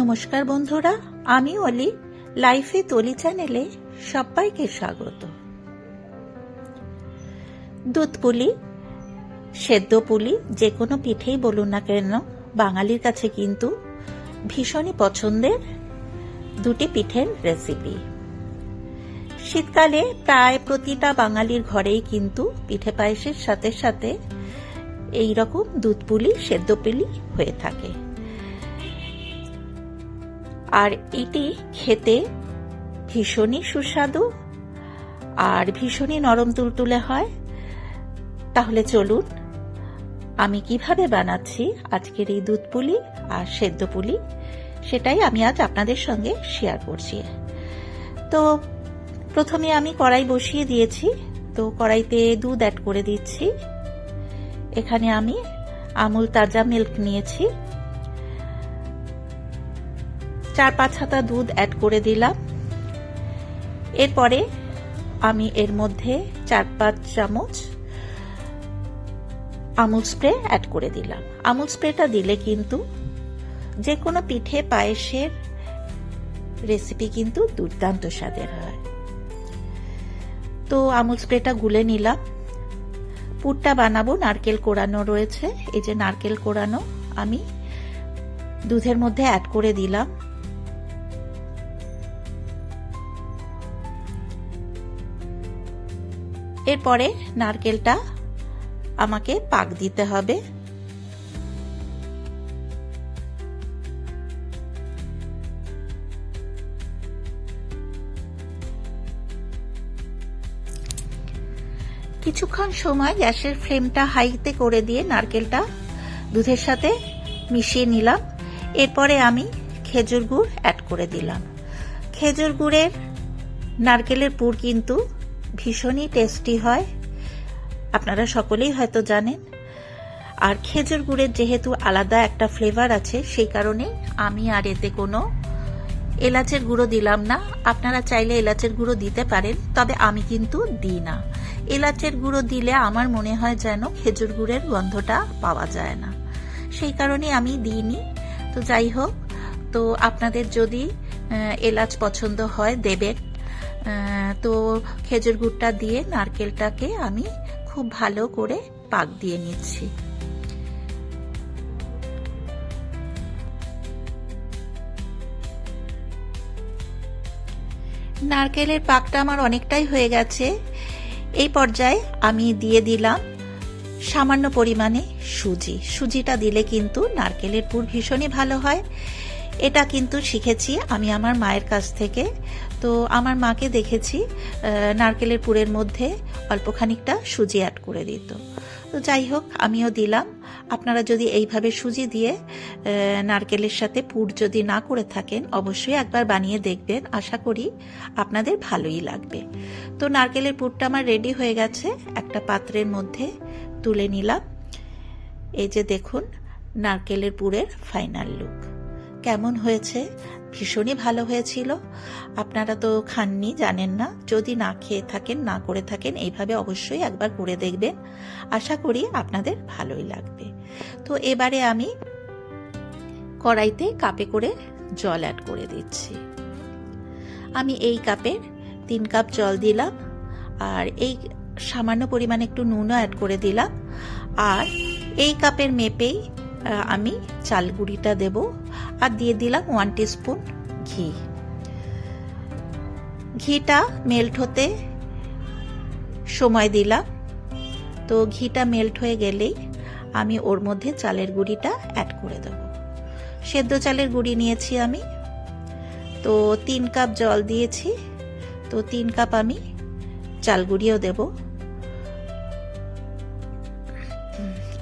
নমস্কার বন্ধুরা, আমি অলি লাইফে তলি চ্যানেলে সবাইকে স্বাগত। দুধ পুলি, সেদ্ধ পুলি, যে কোনো পিঠেই বলুন না কেন, বাঙালির কাছে কিন্তু ভীষণই পছন্দের দুটি পিঠের রেসিপি শীতকালে প্রায় প্রতিটা বাঙালির ঘরেই কিন্তু পিঠে পায়েসের সাথে সাথে এই রকম দুধ পুলি, সেদ্ধ পুলি হয়ে থাকে। আর এটি খেতে ভীষণই সুস্বাদু আর ভীষণই নরম তুলতুলে হয়। তাহলে চলুন, আমি কীভাবে বানাচ্ছি আজকের এই দুধ পুলি আর সেদ্ধ পুলি সেটাই আমি আজ আপনাদের সঙ্গে শেয়ার করছি। তো প্রথমে আমি কড়াই বসিয়ে দিয়েছি। তো কড়াইতে দুধ অ্যাড করে দিচ্ছি। এখানে আমি আমুল তাজা মিল্ক নিয়েছি। চার পাঁচ হাতা দুধ অ্যাড করে দিলাম। এরপরে আমি এর মধ্যে চার পাঁচ চামচ আমুল স্প্রে অ্যাড করে দিলাম। আমুল স্প্রেটা দিলে কিন্তু যে কোনো পিঠে পায়েসের রেসিপি কিন্তু দুর্দান্ত স্বাদের হয়। তো আমুল স্প্রেটা গুলে নিলাম। পুরটা বানাবো, নারকেল কোড়ানো রয়েছে। এই যে নারকেল কোড়ানো আমি দুধের মধ্যে অ্যাড করে দিলাম। এরপরে নারকেলটা আমাকে পাক দিতে হবে। কিছুক্ষণ সময় গ্যাসের ফ্লেমটা হাইতে করে দিয়ে নারকেলটা দুধের সাথে মিশিয়ে নিলাম। এরপরে আমি খেজুর গুড় অ্যাড করে দিলাম। খেজুর গুড়ের নারকেলের পুর কিন্তু ভীষণই টেস্টি হয়। আপনারা সকলেই হয়তো জানেন। আর খেজুর গুড়ের যেহেতু আলাদা একটা ফ্লেভার আছে, সেই কারণে আমি আর এতে কোনো এলাচের গুঁড়ো দিলাম না। আপনারা চাইলে এলাচের গুঁড়ো দিতে পারেন, তবে আমি কিন্তু দিই না। এলাচের গুঁড়ো দিলে আমার মনে হয় যেন খেজুর গুড়ের গন্ধটা পাওয়া যায় না। সেই কারণে আমি দিইনি। তো যাই হোক, তো আপনাদের যদি এলাচ পছন্দ হয়, দেবেন। তো খেজুর গুড়টা দিয়ে নারকেলটাকে আমি খুব ভালো করে পাক দিয়ে নিচ্ছি। নারকেলের পাকটা আমার অনেকটাই হয়ে গেছে। এই পর্যায়ে আমি দিয়ে দিলাম সামান্য পরিমাণে সুজি। সুজিটা দিলে কিন্তু নারকেলের পুর ভীষণই ভালো হয়। এটা কিন্তু শিখেছি আমি আমার মায়ের কাছ থেকে। তো আমার মাকে দেখেছি নারকেলের পুরের মধ্যে অল্প খানিকটা সুজি অ্যাড করে দিত। তো যাই হোক, আমিও দিলাম। আপনারা যদি এইভাবে সুজি দিয়ে নারকেলের সাথে পুর যদি না করে থাকেন, অবশ্যই একবার বানিয়ে দেখবেন। আশা করি আপনাদের ভালোই লাগবে। তো নারকেলের পুরটা আমার রেডি হয়ে গেছে। একটা পাত্রের মধ্যে তুলে নিলাম। এই যে দেখুন, নারকেলের পুরের ফাইনাল লুক কেমন হয়েছে? ভীষণই ভালো হয়েছিল। আপনারা তো খাননি, জানেন না। যদি না খেয়ে থাকেন, না করে থাকেন, এইভাবে অবশ্যই একবার করে দেখবেন। আশা করি আপনাদের ভালোই লাগবে। তো এবারে আমি কড়াইতে কাপে করে জল অ্যাড করে দিচ্ছি। আমি এই কাপের তিন কাপ জল দিলাম আর এই সামান্য পরিমাণে একটু নুনও অ্যাড করে দিলাম। আর এই কাপের মেপেই আমি চালগুড়িটা দেব। আর দিয়ে দিলাম ওয়ান স্পুন ঘি। ঘিটা মেল্ট হতে সময় দিলাম। তো ঘিটা মেল্ট হয়ে গেলেই আমি ওর মধ্যে চালের গুঁড়িটা অ্যাড করে দেব। সেদ্ধ চালের গুঁড়ি নিয়েছি আমি। তো তিন কাপ জল দিয়েছি। তো তিন কাপ আমি চাল গুঁড়িও দেবো।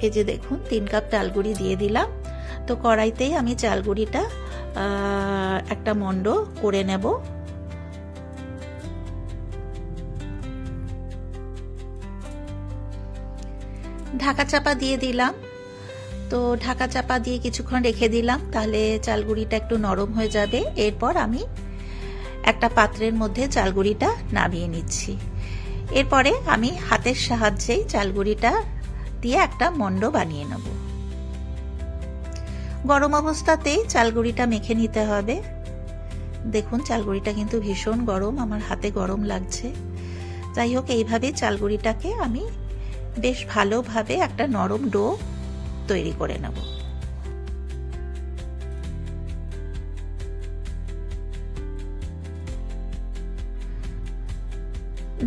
এই যে দেখুন, তিন কাপ চালগুড়ি দিয়ে দিলাম। তো কড়াইতেই আমি চালগুড়িটা একটা মন্ড করে নেব। ঢাকা চাপা দিয়ে দিলাম। তো ঢাকা চাপা দিয়ে কিছুক্ষণ রেখে দিলাম, তাহলে চালগুড়িটা একটু নরম হয়ে যাবে। এরপর আমি একটা পাত্রের মধ্যে চালগুড়িটা নামিয়ে নিচ্ছি। এরপরে আমি হাতের সাহায্যেই চালগুড়িটা দিয়ে একটা মন্ড বানিয়ে নেব। গরম অবস্থাতেই চালগুড়িটা মেখে নিতে হবে। দেখুন, চালগুড়িটা কিন্তু ভীষণ গরম, আমার হাতে গরম লাগছে। যাই হোক এইভাবে চালগুড়িটাকে আমি বেশ ভালোভাবে একটা নরম ডো তৈরি করে নেব।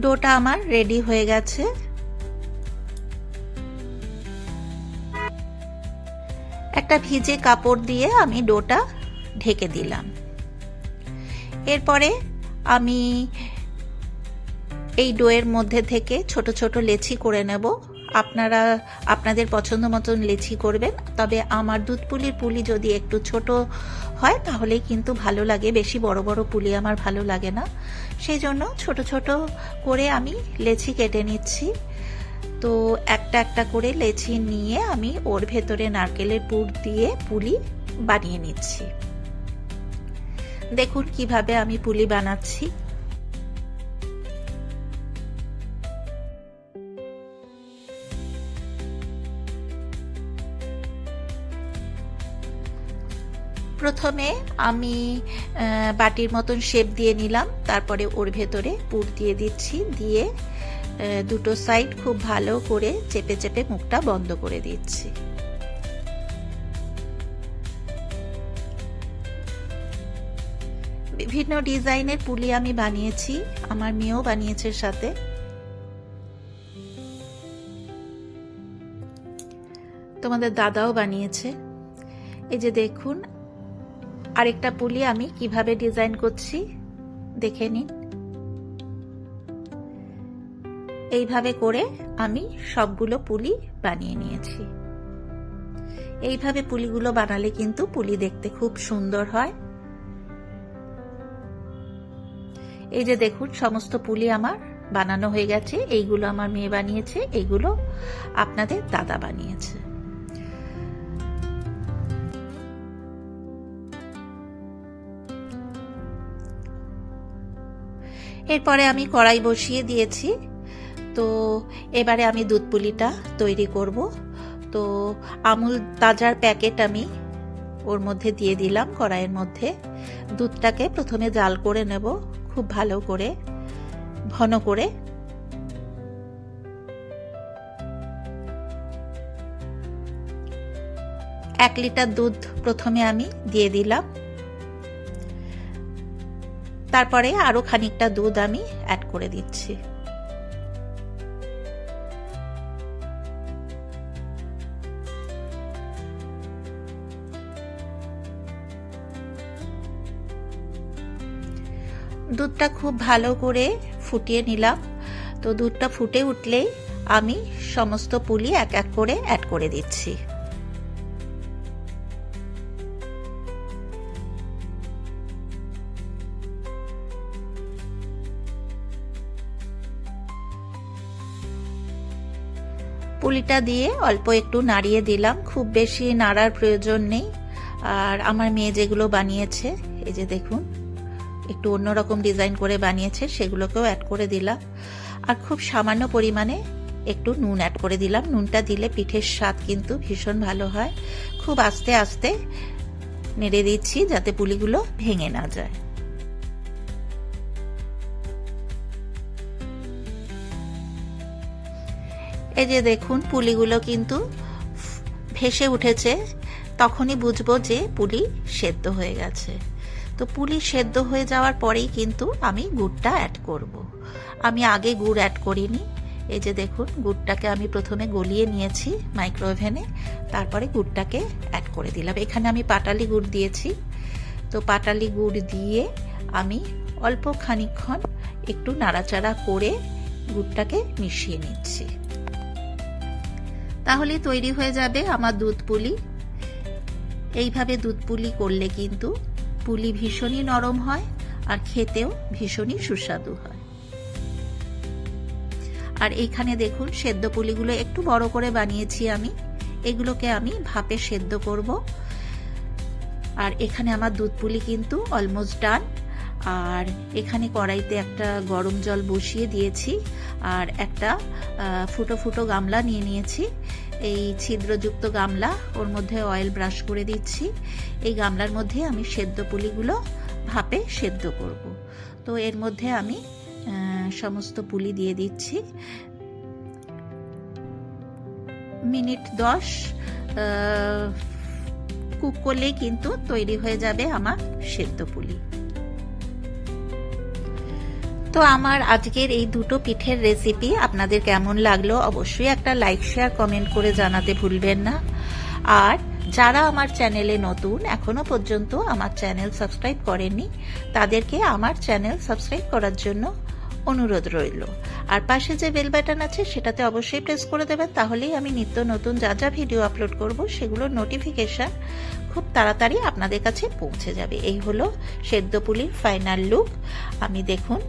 ডোটা আমার রেডি হয়ে গেছে। একটা ভিজে কাপড় দিয়ে আমি ডোটা ঢেকে দিলাম। এরপরে আমি এই ডোয়ের মধ্যে থেকে ছোট ছোট লেচি করে নেব। আপনারা, আপনাদের পছন্দ মতন লেচি করবেন, তবে আমার দুধ পুলির পুলি যদি একটু ছোট হয়, তাহলে কিন্তু ভালো লাগে। বেশি বড় বড় পুলি আমার ভালো লাগে না। সেই জন্য ছোট ছোট করে আমি লেচি কেটে নিচ্ছি। তো একটা একটা করে লেচি নিয়ে আমি ওর ভেতরে নারকেলের পুর দিয়ে পুলি বানিয়ে নিচ্ছি। দেখুন কীভাবে আমি পুলি বানাচ্ছি। প্রথমে আমি বাটির মতন শেপ দিয়ে নিলাম, তারপরে ওর ভেতরে পুর দিয়ে দিচ্ছি, দিয়ে দুটো সাইড খুব ভালো করে চেপে চেপে মুখটা বন্ধ করে দিচ্ছি। বিভিন্ন ডিজাইনের পুলি আমি বানিয়েছি, আমার মেয়েও বানিয়েছে সাথে। তোমাদের দাদাও বানিয়েছে। এই যে দেখুন, আরেকটা পুলি আমি কীভাবে ডিজাইন করছি, দেখে নিন। এইভাবে করে আমি সবগুলো পুলি বানিয়ে নিয়েছি। এইভাবে পুলিগুলো বানালে কিন্তু পুলি দেখতে খুব সুন্দর হয়। এই যে দেখুন, সমস্ত পুলি আমার বানানো হয়ে গেছে। এইগুলো আমার মেয়ে বানিয়েছে, এইগুলো আপনাদের দাদা বানিয়েছে। এরপরে আমি কড়াই বসিয়ে দিয়েছি। তো এবারে আমি দুধ পুলিটা তৈরি করব। তো আমুল তাজার প্যাকেট আমি ওর মধ্যে দিয়ে দিলাম কড়াইয়ের মধ্যে। দুধটাকে প্রথমে জাল করে নেব খুব ভালো করে, ঘন করে। এক লিটার দুধ প্রথমে আমি দিয়ে দিলাম। তারপরে আরও খানিকটা দুধ আমি অ্যাড করে দিচ্ছি। দুধটা খুব ভালো করে ফুটিয়ে নিলাম। তো দুধটা ফুটে উঠলেই আমি সমস্ত পুলি এক এক করে অ্যাড করে দিচ্ছি। পুলিটা দিয়ে অল্প একটু নাড়িয়ে দিলাম। খুব বেশি নাড়ার প্রয়োজন নেই। আর আমার মেয়ে যেগুলো বানিয়েছে, এই যে দেখুন একটু অন্যরকম ডিজাইন করে বানিয়েছে, সেগুলোকেও অ্যাড করে দিলাম। আর খুব সামান্য পরিমাণে একটু নুন অ্যাড করে দিলাম। নুনটা দিলে পিঠের স্বাদ কিন্তু ভীষণ ভালো হয়। খুব আস্তে আস্তে নেড়ে দিচ্ছি যাতে পুলিগুলো ভেঙে না যায়। এই যে দেখুন, পুলিগুলো কিন্তু ভেসে উঠেছে। তখনই বুঝব যে পুলি সেদ্ধ হয়ে গেছে। তো পুলি সেদ্ধ হয়ে যাওয়ার পরেই কিন্তু আমি গুড়টা অ্যাড করব। আমি আগে গুড় অ্যাড করিনি। এই যে দেখুন, গুড়টাকে আমি প্রথমে গলিয়ে নিয়েছি মাইক্রোওভেনে তারপরে গুড়টাকে অ্যাড করে দিলাম। এখানে আমি পাটালি গুড় দিয়েছি। তো পাটালি গুড় দিয়ে আমি অল্প খানিক্ষণ একটু নাড়াচাড়া করে গুড়টাকে মিশিয়ে নিচ্ছি। তাহলে তৈরি হয়ে যাবে আমার দুধ পুলি। এইভাবে দুধ পুলি করলে কিন্তু পুলি ভীষণই নরম হয় আর খেতেও ভীষণই সুস্বাদু হয়। আর এইখানে দেখুন, সেদ্ধ পুলিগুলো একটু বড় করে বানিয়েছি আমি। এগুলোকে আমি ভাপে সেদ্ধ করব। আর এখানে আমার দুধ পুলি কিন্তু অলমোস্ট ডান আর এখানে কড়াইতে একটা গরম জল বসিয়ে দিয়েছি। আর একটা ফুটো ফুটো গামলা নিয়ে নিয়েছি। এই ছিদ্রযুক্ত গামলা, ওর মধ্যে অয়েল ব্রাশ করে দিচ্ছি। এই গামলার মধ্যে আমি সেদ্ধ পুলিগুলো ভাপে সেদ্ধ করব। তো এর মধ্যে আমি সমস্ত পুলি দিয়ে দিচ্ছি। মিনিট দশ কুক করলেই কিন্তু তৈরি হয়ে যাবে আমার সেদ্ধ পুলি। তো আমার আজকের এই দুটো পিঠের রেসিপি আপনাদের কেমন লাগল অবশ্যই একটা লাইক শেয়ার কমেন্ট করে জানাতে ভুলবেন না। আর যারা আমার চ্যানেলে নতুন, এখনও পর্যন্ত আমার চ্যানেল সাবস্ক্রাইব করেননি, তাদেরকে আমার চ্যানেল সাবস্ক্রাইব করার জন্য অনুরোধ রইল। আর পাশে যে বেল বাটন আছে, সেটাতে অবশ্যই প্রেস করে দেবেন, তাহলেই আমি নিত্য নতুন যা যা ভিডিও আপলোড করব সেগুলোর নোটিফিকেশন খুব তাড়াতাড়ি আপনাদের কাছে পৌঁছে যাবে। এই হলো সেদ্ধ পুলির ফাইনাল লুক আমি দেখুন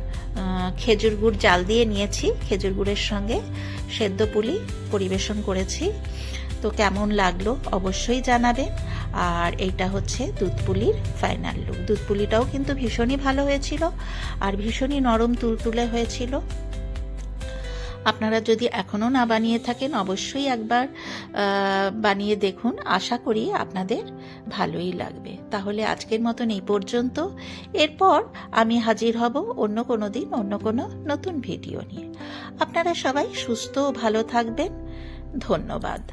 খেজুর গুড় জাল দিয়ে নিয়েছি, খেজুর গুড়ের সঙ্গে সেদ্ধ পুলি পরিবেশন করেছি। তো কেমন লাগল অবশ্যই জানাবেন আর এইটা হচ্ছে দুধপুলির ফাইনাল লুক দুধপুলিটাও কিন্তু ভীষণই ভালো হয়েছিল, আর ভীষণই নরম তুলতুলে হয়েছিল। আপনারা যদি এখনও না বানিয়ে থাকেন, অবশ্যই একবার বানিয়ে দেখুন। আশা করি আপনাদের ভালোই লাগবে। তাহলে আজকের মতন এই পর্যন্ত। এরপর আমি হাজির হব অন্য কোনো দিন, অন্য কোনো নতুন ভিডিও নিয়ে। আপনারা সবাই সুস্থ ও ভালো থাকবেন। ধন্যবাদ।